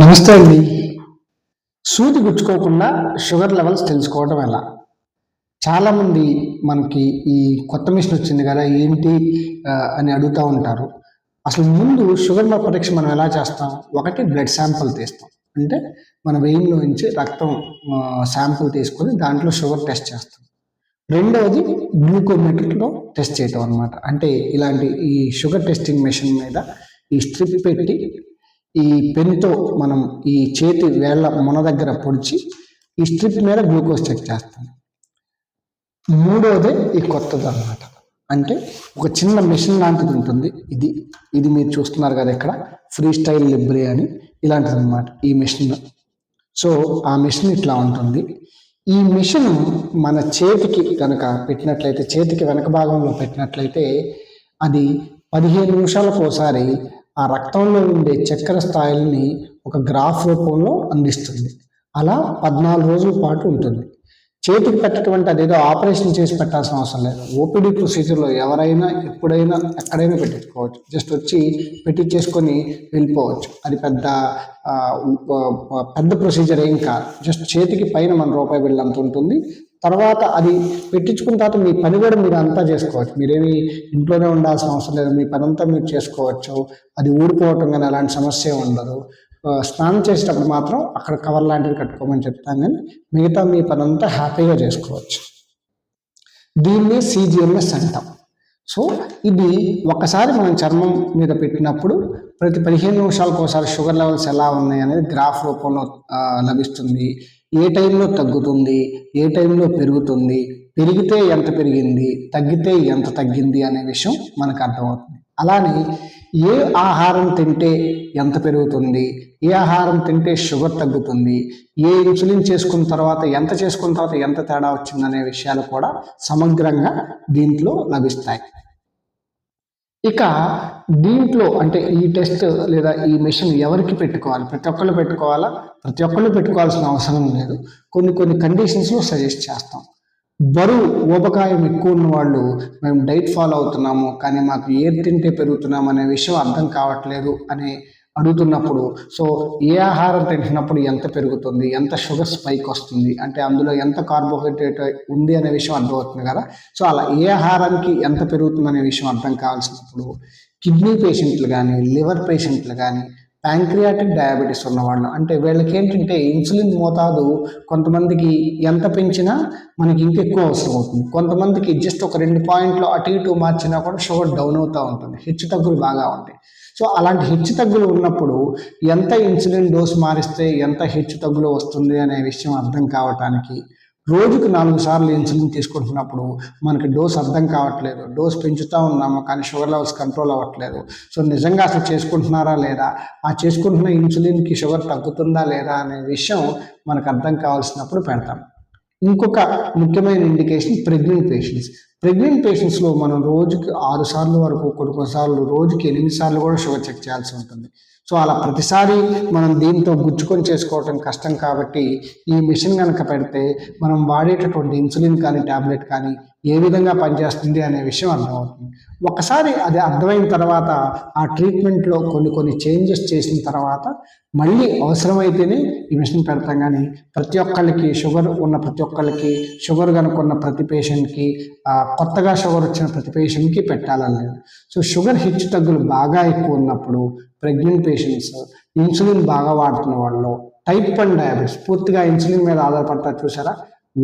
నమస్తే అండి. సూది గుచ్చుకోకుండా షుగర్ లెవెల్స్ తెలుసుకోవడం ఎలా? చాలామంది మనకి ఈ కొత్త మిషన్ వచ్చింది కదా ఏంటి అని అడుగుతూ ఉంటారు. అసలు ముందు షుగర్ పరీక్ష మనం ఎలా చేస్తాం? ఒకటి బ్లడ్ శాంపుల్ తీస్తాం. అంటే మన వెయిన్లో నుంచి రక్తం శాంపుల్ తీసుకొని దాంట్లో షుగర్ టెస్ట్ చేస్తాం. రెండవది గ్లూకోమీటర్లో టెస్ట్ చేయటం అనమాట అంటే ఇలాంటి ఈ షుగర్ టెస్టింగ్ మెషిన్ మీద ఈ స్ట్రిప్ పెట్టి ఈ పెన్తో మనం ఈ చేతి వేళ్ళ మొన దగ్గర పొడిచి ఈ స్ట్రిప్ మీద గ్లూకోజ్ చెక్ చేస్తాం. మూడోదే ఈ కొత్తది అనమాట అంటే ఒక చిన్న మిషన్ లాంటిది ఉంటుంది. ఇది ఇది మీరు చూస్తున్నారు కదా ఇక్కడ ఫ్రీ స్టైల్ లిబ్రే అని ఇలాంటిది అనమాట ఈ మిషన్. సో ఆ మెషిన్ ఇట్లా ఉంటుంది. ఈ మిషన్ మన చేతికి కనుక పెట్టినట్లయితే చేతికి వెనక భాగంలో పెట్టినట్లయితే అది పదిహేను నిమిషాలకు ఒకసారి ఆ రక్తంలో ఉండే చక్కెర స్థాయిల్ని ఒక గ్రాఫ్ రూపంలో అందిస్తుంది. అలా పద్నాలుగు రోజుల పాటు ఉంటుంది. చేతికి పెట్టటువంటి అదేదో ఆపరేషన్ చేసి పెట్టాల్సిన అవసరం లేదు. ఓపీడీ ప్రొసీజర్లో ఎవరైనా ఎప్పుడైనా ఎక్కడైనా పెట్టించుకోవచ్చు. జస్ట్ వచ్చి పెట్టించేసుకొని వెళ్ళిపోవచ్చు. అది పెద్ద పెద్ద ప్రొసీజర్ ఏం కాదు. జస్ట్ చేతికి పైన మన రూపాయి వెళ్ళంత ఉంటుంది. తర్వాత అది పెట్టించుకున్న తర్వాత మీ పని కూడా మీరు అంతా చేసుకోవచ్చు. మీరేమి ఇంట్లోనే ఉండాల్సిన అవసరం లేదు. మీ పని అంతా మీరు చేసుకోవచ్చు. అది ఊడిపోవటం కానీ అలాంటి సమస్య ఉండదు. స్నానం చేసేటప్పుడు మాత్రం అక్కడ కవర్ లాంటివి కట్టుకోమని చెప్తాం కానీ మిగతా మీ పని అంతా హ్యాపీగా చేసుకోవచ్చు. దీన్ని సీజీఎంఎస్ అంటాం. సో ఇది ఒక్కసారి మనం చర్మం మీద పెట్టినప్పుడు ప్రతి పదిహేను నిమిషాలకు ఒకసారి షుగర్ లెవెల్స్ ఎలా ఉన్నాయి అనేది గ్రాఫ్ రూపంలో లభిస్తుంది. ఏ టైంలో తగ్గుతుంది ఏ టైంలో పెరుగుతుంది పెరిగితే ఎంత పెరిగింది తగ్గితే ఎంత తగ్గింది అనే విషయం మనకు అర్థమవుతుంది. అలానే ఏ ఆహారం తింటే ఎంత పెరుగుతుంది? ఏ ఆహారం తింటే షుగర్ తగ్గుతుంది? ఏ ఇన్సులిన్ చేసుకున్న తర్వాత ఎంత చేసుకున్న తర్వాత ఎంత తేడా వచ్చిందనే విషయాలు కూడా సమగ్రంగా దీంట్లో లభిస్తాయి. ఇక దీంట్లో అంటే ఈ టెస్ట్ లేదా ఈ మిషన్ ఎవరికి పెట్టుకోవాలి? ప్రతి ఒక్కళ్ళు పెట్టుకోవాలా? ప్రతి ఒక్కళ్ళు పెట్టుకోవాల్సిన అవసరం లేదు. కొన్ని కొన్ని కండిషన్స్లో సజెస్ట్ చేస్తాం. బరువు ఊబకాయం ఎక్కువ ఉన్న వాళ్ళు మేము డైట్ ఫాలో అవుతున్నాము కానీ మాకు ఏది తింటే పెరుగుతున్నాం అనే విషయం అర్థం కావట్లేదు అని అడుగుతున్నప్పుడు సో ఏ ఆహారం తింటున్నప్పుడు ఎంత పెరుగుతుంది ఎంత షుగర్ స్పైక్ వస్తుంది అంటే అందులో ఎంత కార్బోహైడ్రేట్ ఉంది అనే విషయం అర్థమవుతుంది కదా? సో అలా ఏ ఆహారానికి ఎంత పెరుగుతుంది అనే విషయం అర్థం కావాల్సినప్పుడు కిడ్నీ పేషెంట్లు కానీ లివర్ పేషెంట్లు కానీ ప్యాంక్రియాటిక్ డయాబెటీస్ ఉన్నవాళ్ళు. అంటే వీళ్ళకి ఏంటంటే ఇన్సులిన్ మోతాదు కొంతమందికి ఎంత పెంచినా మనకి ఇంకెక్కువ అవసరం అవుతుంది కొంతమందికి జస్ట్ ఒక రెండు పాయింట్లు అటు ఇటు మార్చినా కూడా షుగర్ డౌన్ అవుతూ ఉంటుంది. హెచ్చు తగ్గులు బాగా ఉంటాయి. సో అలాంటి హెచ్చు తగ్గులు ఉన్నప్పుడు ఎంత ఇన్సులిన్ డోస్ మారిస్తే ఎంత హెచ్చు తగ్గులు వస్తుంది అనే విషయం అర్థం కావటానికి రోజుకు నాలుగు సార్లు ఇన్సులిన్ తీసుకుంటున్నప్పుడు మనకి డోస్ అర్థం కావట్లేదు. డోస్ పెంచుతూ ఉన్నాము కానీ షుగర్ లెవెల్స్ కంట్రోల్ అవ్వట్లేదు. సో నిజంగా అసలు చేసుకుంటున్నారా లేదా? ఆ చేసుకుంటున్న ఇన్సులిన్కి షుగర్ తగ్గుతుందా లేదా అనే విషయం మనకు అర్థం కావాల్సినప్పుడు పెడతాం. ఇంకొక ముఖ్యమైన ఇండికేషన్ ప్రెగ్నెంట్ పేషెంట్స్. ప్రెగ్నెంట్ పేషెంట్స్లో మనం రోజుకి ఆరు సార్లు వరకు కొన్ని కొన్నిసార్లు రోజుకి ఎనిమిది సార్లు కూడా షుగర్ చెక్ చేయాల్సి ఉంటుంది. సో అలా ప్రతిసారి మనం దీంతో గుచ్చుకొని చేసుకోవటం కష్టం కాబట్టి ఈ మిషన్ కనుక పెడితే మనం వాడేటటువంటి ఇన్సులిన్ కానీ ట్యాబ్లెట్ కానీ ఏ విధంగా పనిచేస్తుంది అనే విషయం అర్థమవుతుంది. ఒకసారి అది అర్థమైన తర్వాత ఆ ట్రీట్మెంట్లో కొన్ని కొన్ని చేంజెస్ చేసిన తర్వాత మళ్ళీ అవసరమైతేనే ఈ మిషన్ పెడతాం కానీ ప్రతి ఒక్కళ్ళకి షుగర్ ఉన్న ప్రతి ఒక్కళ్ళకి షుగర్ కనుక్కున్న ప్రతి పేషెంట్కి కొత్తగా షుగర్ వచ్చిన ప్రతి పేషెంట్కి పెట్టాలని లేదు. సో షుగర్ హెచ్చు తగ్గులు బాగా ఎక్కువ ఉన్నప్పుడు ప్రెగ్నెంట్ పేషెంట్స్ ఇన్సులిన్ బాగా వాడుతున్న వాళ్ళు టైప్ వన్ డయాబెటీస్ పూర్తిగా ఇన్సులిన్ మీద ఆధారపడతారు చూసారా?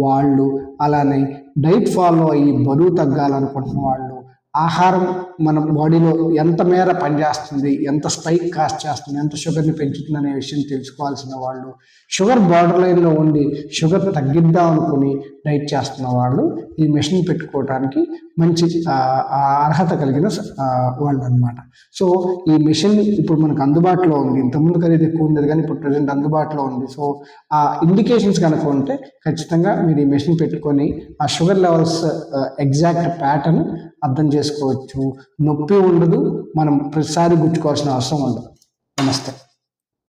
వాళ్ళు అలానే డైట్ ఫాలో అయ్యి బరువు తగ్గాలనుకుంటున్న వాళ్ళు ఆహారం మన బాడీలో ఎంత మేర పనిచేస్తుంది ఎంత స్పైక్ కాస్ట్ చేస్తుంది ఎంత షుగర్ని పెంచుతుంది అనే విషయం తెలుసుకోవాల్సిన వాళ్ళు షుగర్ బార్డర్ లైన్లో ఉండి షుగర్ తగ్గిద్దాం అనుకుని డైట్ చేస్తున్న వాళ్ళు ఈ మెషిన్ పెట్టుకోవడానికి మంచి అర్హత కలిగిన వాళ్ళు అనమాట సో ఈ మెషిన్ ఇప్పుడు మనకు అందుబాటులో ఉంది. ఇంతకుముందు ఖరీదు ఎక్కువ ఉండేది కానీ ఇప్పుడు ప్రజెంట్ అందుబాటులో ఉంది. సో ఆ ఇండికేషన్స్ కనుక ఉంటే ఖచ్చితంగా మీరు ఈ మెషిన్ పెట్టుకొని ఆ షుగర్ లెవెల్స్ ఎగ్జాక్ట్ ప్యాటర్న్ అర్థం చేసుకోవచ్చు. నొప్పి ఉండదు. మనం ప్రతిసారి గుచ్చుకోవాల్సిన అవసరం ఉండదు. నమస్తే.